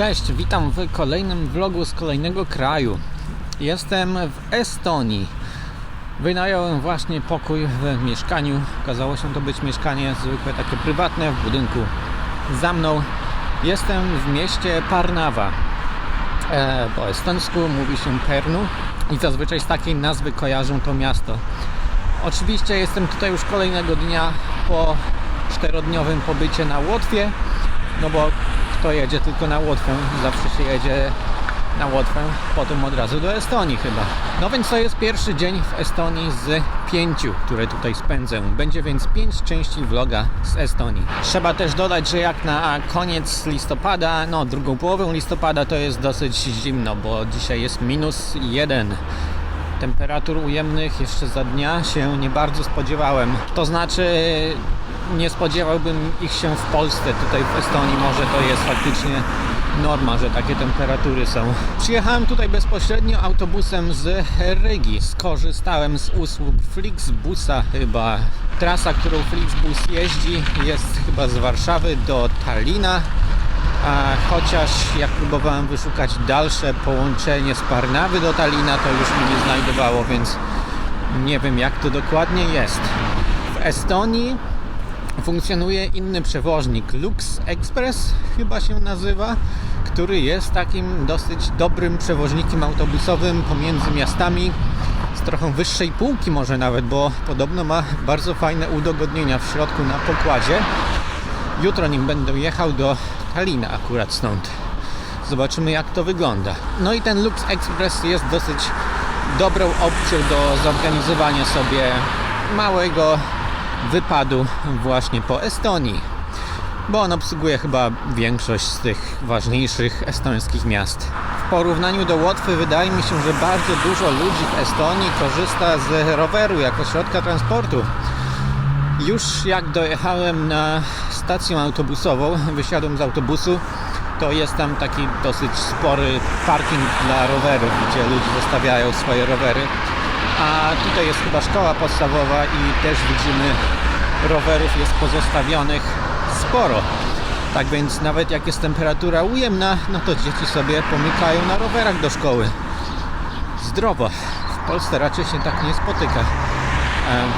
Cześć, witam w kolejnym vlogu z kolejnego kraju. Jestem w Estonii. Wynająłem właśnie pokój w mieszkaniu. Okazało się to być mieszkanie zwykłe, takie prywatne w budynku za mną. Jestem w mieście Parnawa. E, po estońsku mówi się Pernu i zazwyczaj z takiej nazwy kojarzą to miasto. Oczywiście jestem tutaj już kolejnego dnia po czterodniowym pobycie na Łotwie, no bo kto jedzie tylko na Łotwę, zawsze się jedzie na Łotwę, potem od razu do Estonii chyba. No więc to jest pierwszy dzień w Estonii z pięciu, które tutaj spędzę. Będzie więc pięć części vloga z Estonii. Trzeba też dodać, że jak na koniec listopada, no drugą połowę listopada to jest dosyć zimno, bo dzisiaj jest minus jeden. Temperatur ujemnych jeszcze za dnia się nie bardzo spodziewałem. To znaczy nie spodziewałbym ich się w Polsce. Tutaj w Estonii może to jest faktycznie norma, że takie temperatury są. Przyjechałem tutaj bezpośrednio autobusem z Rygi. Skorzystałem z usług Flixbusa chyba. Trasa, którą Flixbus jeździ jest chyba z Warszawy do Talina. A chociaż jak próbowałem wyszukać dalsze połączenie z Parnawy do Talina, to już mi nie znajdowało, więc nie wiem jak to dokładnie jest. W Estonii funkcjonuje inny przewoźnik, Lux Express chyba się nazywa, który jest takim dosyć dobrym przewoźnikiem autobusowym pomiędzy miastami z trochę wyższej półki może nawet, bo podobno ma bardzo fajne udogodnienia w środku na pokładzie. Jutro nim będę jechał do Talina akurat stąd. Zobaczymy jak to wygląda. No i ten Lux Express jest dosyć dobrą opcją do zorganizowania sobie małego wypadu właśnie po Estonii. Bo on obsługuje chyba większość z tych ważniejszych estońskich miast. W porównaniu do Łotwy wydaje mi się, że bardzo dużo ludzi w Estonii korzysta z roweru jako środka transportu. Już jak dojechałem na stację autobusową, wysiadłem z autobusu, to jest tam taki dosyć spory parking dla rowerów, gdzie ludzie zostawiają swoje rowery. A tutaj jest chyba szkoła podstawowa i też widzimy rowerów jest pozostawionych sporo. Tak więc nawet jak jest temperatura ujemna, no to dzieci sobie pomykają na rowerach do szkoły. Zdrowo. W Polsce raczej się tak nie spotyka. Em,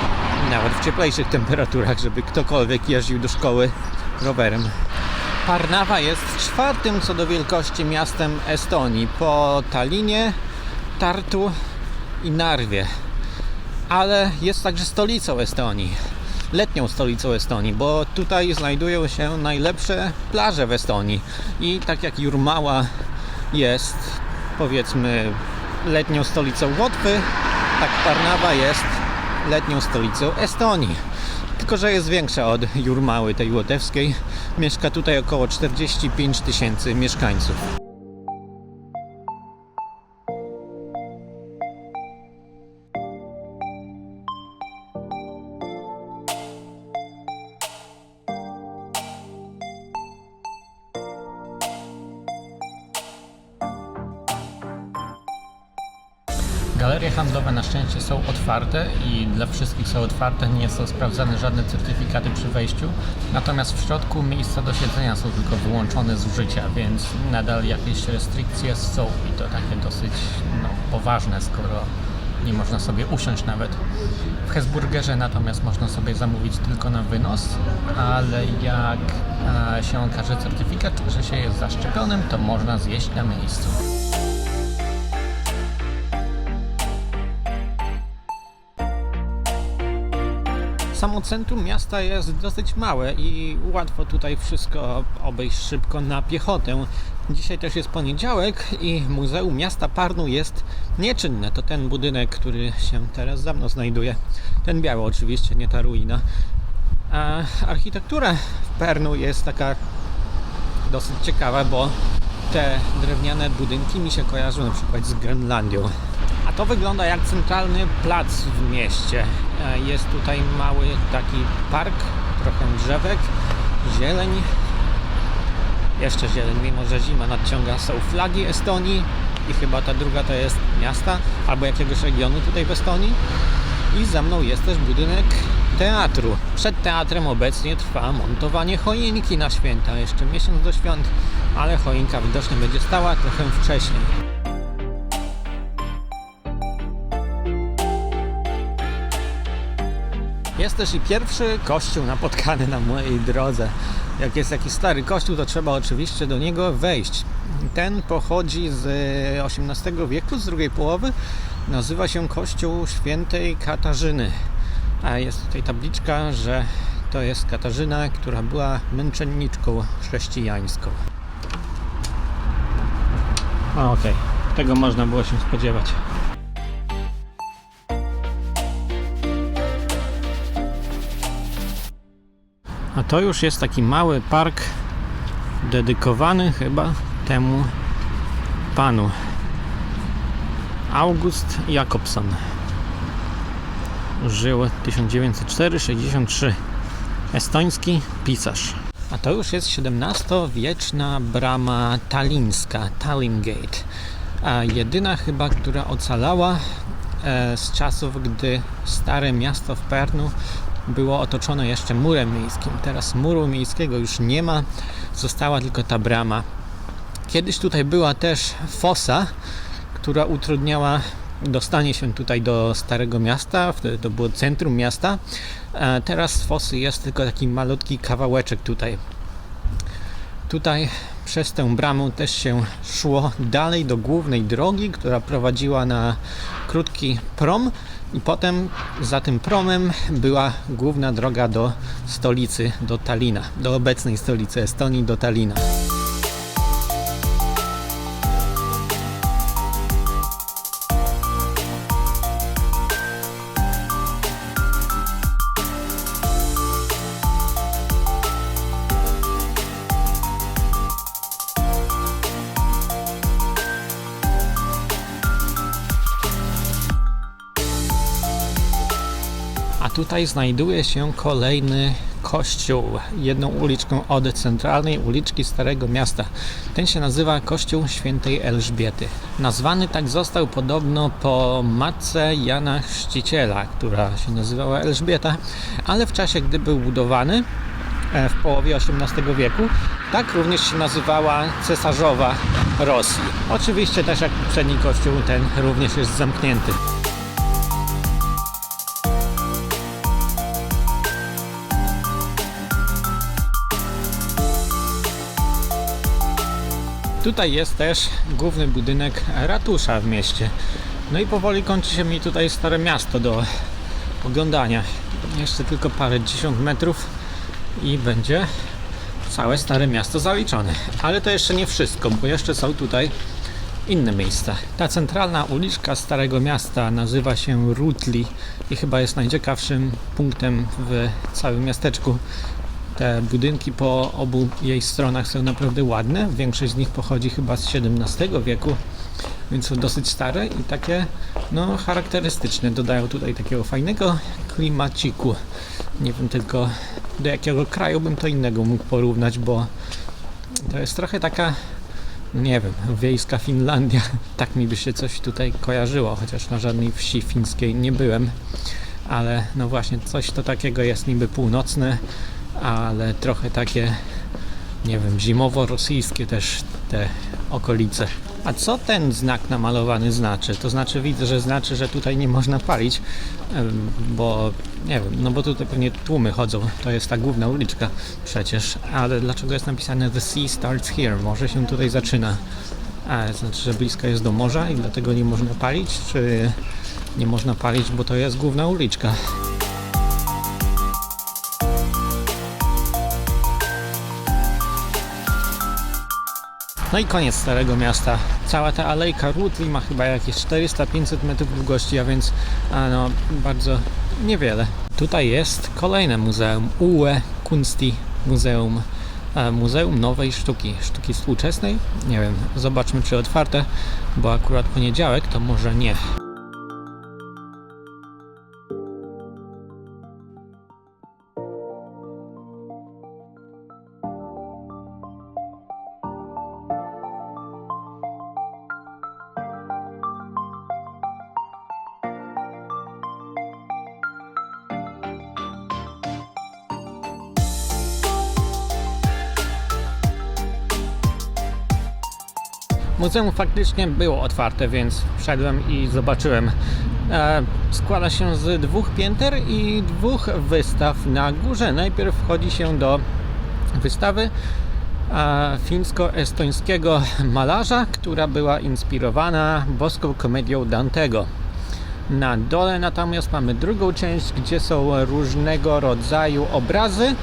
nawet w cieplejszych temperaturach, żeby ktokolwiek jeździł do szkoły rowerem. Parnawa jest czwartym co do wielkości miastem Estonii po Talinie, Tartu i Narwie. Ale jest także stolicą Estonii. Letnią stolicą Estonii, bo tutaj znajdują się najlepsze plaże w Estonii. I tak jak Jurmała jest powiedzmy letnią stolicą Łotwy, tak Parnawa jest letnią stolicą Estonii. Tylko, że jest większa od Jurmały tej łotewskiej. Mieszka tutaj około 45 tysięcy mieszkańców. Galerie handlowe na szczęście są otwarte i dla wszystkich są otwarte, nie są sprawdzane żadne certyfikaty przy wejściu. Natomiast w środku miejsca do siedzenia są tylko wyłączone z użycia, więc nadal jakieś restrykcje są i to takie dosyć no, poważne, skoro nie można sobie usiąść nawet. W Hesburgerze natomiast można sobie zamówić tylko na wynos, ale jak e, się okaże certyfikat, że się jest zaszczepionym, to można zjeść na miejscu. Samo centrum miasta jest dosyć małe i łatwo tutaj wszystko obejść szybko na piechotę. Dzisiaj też jest poniedziałek i Muzeum Miasta Parnu jest nieczynne. To ten budynek, który się teraz za mną znajduje. Ten biały oczywiście, nie ta ruina. A architektura w Pernu jest taka dosyć ciekawa, bo te drewniane budynki mi się kojarzą na przykład z Grenlandią. To wygląda jak centralny plac w mieście. E, Jest tutaj mały taki park, trochę drzewek, zieleń. Jeszcze zieleń, mimo że zima nadciąga, są flagi Estonii i chyba ta druga to jest miasta albo jakiegoś regionu tutaj w Estonii. I za mną jest też budynek teatru. Przed teatrem obecnie trwa montowanie choinki na święta. Jeszcze miesiąc do świąt, ale choinka widocznie będzie stała trochę wcześniej. Jest też i pierwszy kościół napotkany na mojej drodze. Jak jest jakiś stary kościół, to trzeba oczywiście do niego wejść. Ten pochodzi z XVIII wieku, z drugiej połowy. Nazywa się Kościół Świętej Katarzyny. A jest tutaj tabliczka, że to jest Katarzyna, która była męczenniczką chrześcijańską. Okej, tego można było się spodziewać. A to już jest taki mały park dedykowany chyba temu panu. August Jakobson. Żył 1904-63. Estoński pisarz. A to już jest XVII-wieczna brama talińska, Tallinn Gate. A jedyna chyba, która ocalała e, z czasów, gdy stare miasto w Pernu było otoczone jeszcze murem miejskim. Teraz muru miejskiego już nie ma, została tylko ta brama. Kiedyś tutaj była też fosa, która utrudniała dostanie się tutaj do Starego Miasta, wtedy to było centrum miasta. E, Teraz fosy jest tylko taki malutki kawałeczek tutaj. Tutaj przez tę bramę też się szło dalej do głównej drogi, która prowadziła na krótki prom i potem za tym promem była główna droga do stolicy, do Talina, do obecnej stolicy Estonii, do Talina. Tutaj znajduje się kolejny kościół, jedną uliczką od centralnej uliczki Starego Miasta. Ten się nazywa Kościół Świętej Elżbiety. Nazwany tak został podobno po matce Jana Chrzciciela, która się nazywała Elżbieta, ale w czasie, gdy był budowany, e, w połowie XVIII wieku. Tak również się nazywała cesarzowa Rosji. Oczywiście też jak poprzedni kościół, ten również jest zamknięty. Tutaj jest też główny budynek ratusza w mieście. No i powoli kończy się mi tutaj stare miasto do oglądania. Jeszcze tylko parę dziesiąt metrów i będzie całe stare miasto zaliczone. Ale to jeszcze nie wszystko, bo jeszcze są tutaj inne miejsca. Ta centralna uliczka Starego Miasta nazywa się Rutli i chyba jest najciekawszym punktem w całym miasteczku. Te budynki po obu jej stronach są naprawdę ładne. Większość z nich pochodzi chyba z XVII wieku, więc są dosyć stare i takie no, charakterystyczne. Dodają tutaj takiego fajnego klimaciku. Nie wiem tylko do jakiego kraju bym to innego mógł porównać, bo to jest trochę taka nie wiem, wiejska Finlandia. Tak mi by się coś tutaj kojarzyło, chociaż na żadnej wsi fińskiej nie byłem. Ale no właśnie, coś to takiego jest niby północne, ale trochę takie, nie wiem, zimowo-rosyjskie też te okolice. A co ten znak namalowany znaczy? To znaczy widzę, że znaczy, że tutaj nie można palić, bo nie wiem, no bo tutaj pewnie tłumy chodzą. To jest ta główna uliczka przecież, ale dlaczego jest napisane The Sea Starts Here? Może się tutaj zaczyna. A, znaczy, że blisko jest do morza i dlatego nie można palić, czy nie można palić, bo to jest główna uliczka? No i koniec Starego Miasta. Cała ta alejka Rutli ma chyba jakieś 400-500 metrów długości, a więc a no, bardzo niewiele. Tutaj jest kolejne muzeum, UE Kunsti Muzeum. e, Muzeum Nowej Sztuki, Sztuki Współczesnej. Nie wiem, zobaczmy czy otwarte, bo akurat poniedziałek to może nie. Muzeum faktycznie było otwarte, więc wszedłem i zobaczyłem. E, składa się z dwóch pięter i dwóch wystaw na górze. Najpierw wchodzi się do wystawy e, fińsko-estońskiego malarza, która była inspirowana boską komedią Dantego. Na dole natomiast mamy drugą część, gdzie są różnego rodzaju obrazy,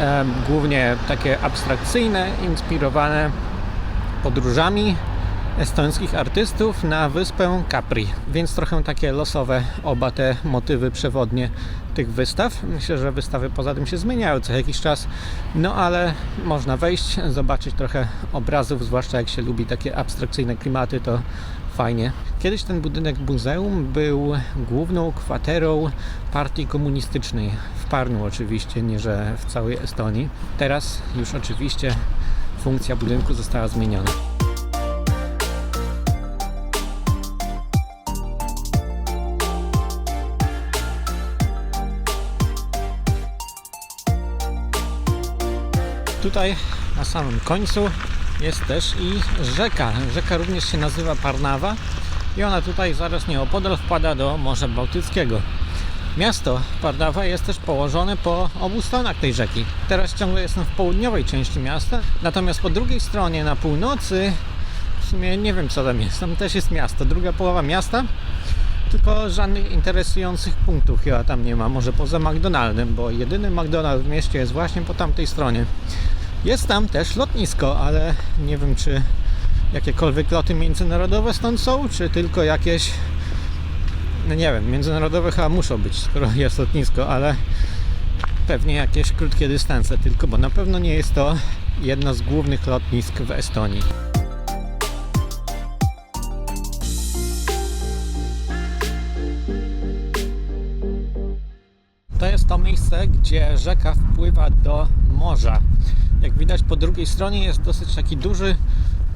e, głównie takie abstrakcyjne, inspirowane podróżami estońskich artystów na wyspę Capri. Więc trochę takie losowe oba te motywy przewodnie tych wystaw. Myślę, że wystawy poza tym się zmieniają co jakiś czas, no ale można wejść, zobaczyć trochę obrazów, zwłaszcza jak się lubi takie abstrakcyjne klimaty, to fajnie. Kiedyś ten budynek muzeum był główną kwaterą partii komunistycznej w Parnu oczywiście, nie że w całej Estonii. Teraz już oczywiście funkcja budynku została zmieniona. Tutaj na samym końcu jest też i rzeka. Rzeka również się nazywa Parnawa i ona tutaj zaraz nieopodal wpada do Morza Bałtyckiego. Miasto Parnawa jest też położone po obu stronach tej rzeki. Teraz ciągle jestem w południowej części miasta, natomiast po drugiej stronie na północy w sumie nie wiem co tam jest. Tam też jest miasto, druga połowa miasta tylko żadnych interesujących punktów chyba tam nie ma, może poza McDonaldem, bo jedyny McDonald's w mieście jest właśnie po tamtej stronie. Jest tam też lotnisko, ale nie wiem czy jakiekolwiek loty międzynarodowe stąd są, czy tylko jakieś no nie wiem, międzynarodowe chyba muszą być, skoro jest lotnisko, ale pewnie jakieś krótkie dystanse tylko, bo na pewno nie jest to jedno z głównych lotnisk w Estonii. To jest to miejsce, gdzie rzeka wpływa do morza. Jak widać po drugiej stronie jest dosyć taki duży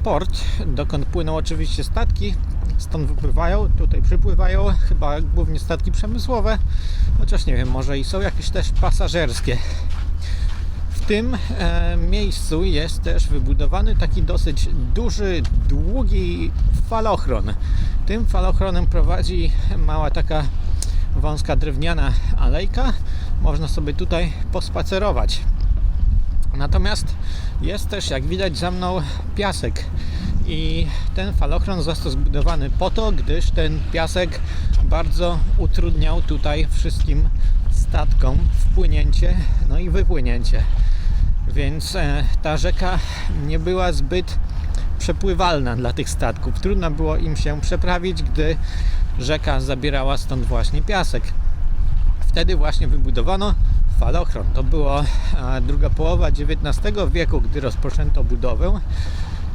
port, dokąd płyną oczywiście statki, stąd wypływają, tutaj przypływają chyba głównie statki przemysłowe, chociaż nie wiem, może i są jakieś też pasażerskie. W tym e, miejscu jest też wybudowany taki dosyć duży, długi falochron. Tym falochronem prowadzi mała taka wąska drewniana alejka. Można sobie tutaj pospacerować. Natomiast jest też, jak widać za mną, piasek. I ten falochron został zbudowany po to, gdyż ten piasek bardzo utrudniał tutaj wszystkim statkom wpłynięcie, no i wypłynięcie. Więc e, ta rzeka nie była zbyt przepływalna dla tych statków. Trudno było im się przeprawić, gdy rzeka zabierała stąd właśnie piasek. Wtedy właśnie wybudowano falochron. To była druga połowa XIX wieku, gdy rozpoczęto budowę.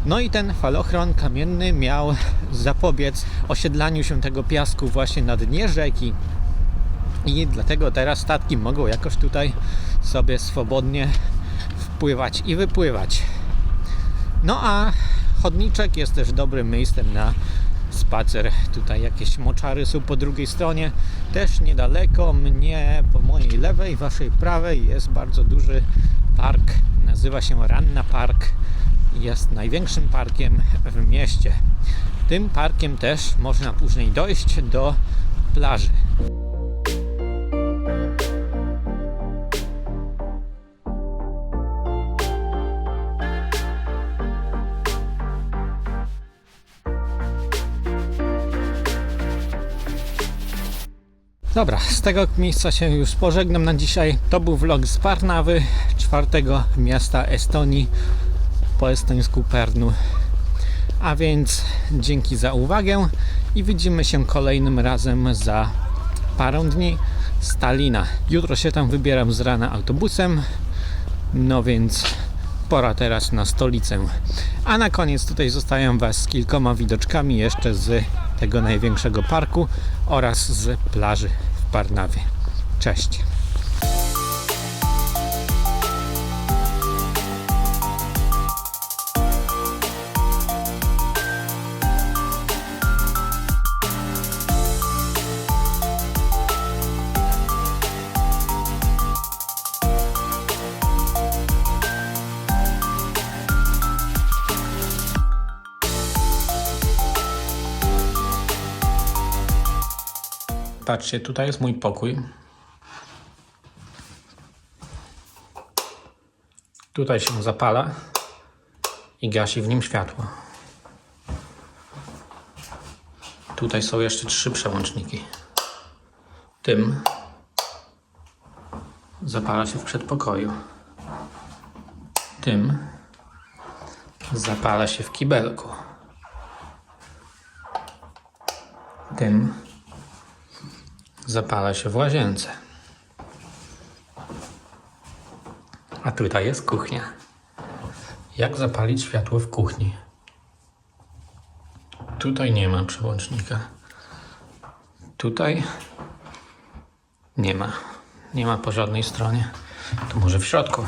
No i ten falochron kamienny miał zapobiec osiedlaniu się tego piasku właśnie na dnie rzeki. I dlatego teraz statki mogą jakoś tutaj sobie swobodnie wpływać i wypływać. No a chodniczek jest też dobrym miejscem na spacer. Tutaj jakieś moczary są po drugiej stronie. Też niedaleko mnie, po mojej lewej, waszej prawej jest bardzo duży park. Nazywa się Ranna Park. Jest największym parkiem w mieście. Tym parkiem też można później dojść do plaży. Dobra, z tego miejsca się już pożegnam na dzisiaj. To był vlog z Parnawy, czwartego miasta Estonii, po estońsku Pernu. A więc dzięki za uwagę i widzimy się kolejnym razem za parę dni z Talina. Jutro się tam wybieram z rana autobusem, no więc pora teraz na stolicę. A na koniec tutaj zostawiam Was z kilkoma widoczkami jeszcze z tego największego parku oraz z plaży w Parnawie. Cześć! Patrzcie, tutaj jest mój pokój. Tutaj się zapala i gasi w nim światło. Tutaj są jeszcze trzy przełączniki. Tym zapala się w przedpokoju. Tym zapala się w kibelku. Tym zapala się w łazience. A tutaj jest kuchnia. Jak zapalić światło w kuchni? Tutaj nie ma przełącznika. Tutaj nie ma. Nie ma po żadnej stronie. To może w środku.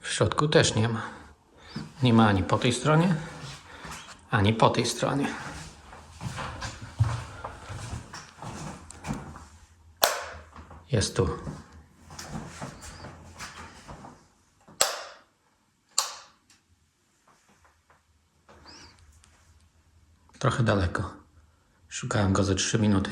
W środku też nie ma. Nie ma ani po tej stronie, ani po tej stronie. Jest tu. Trochę daleko. Szukałem go ze 3 minuty.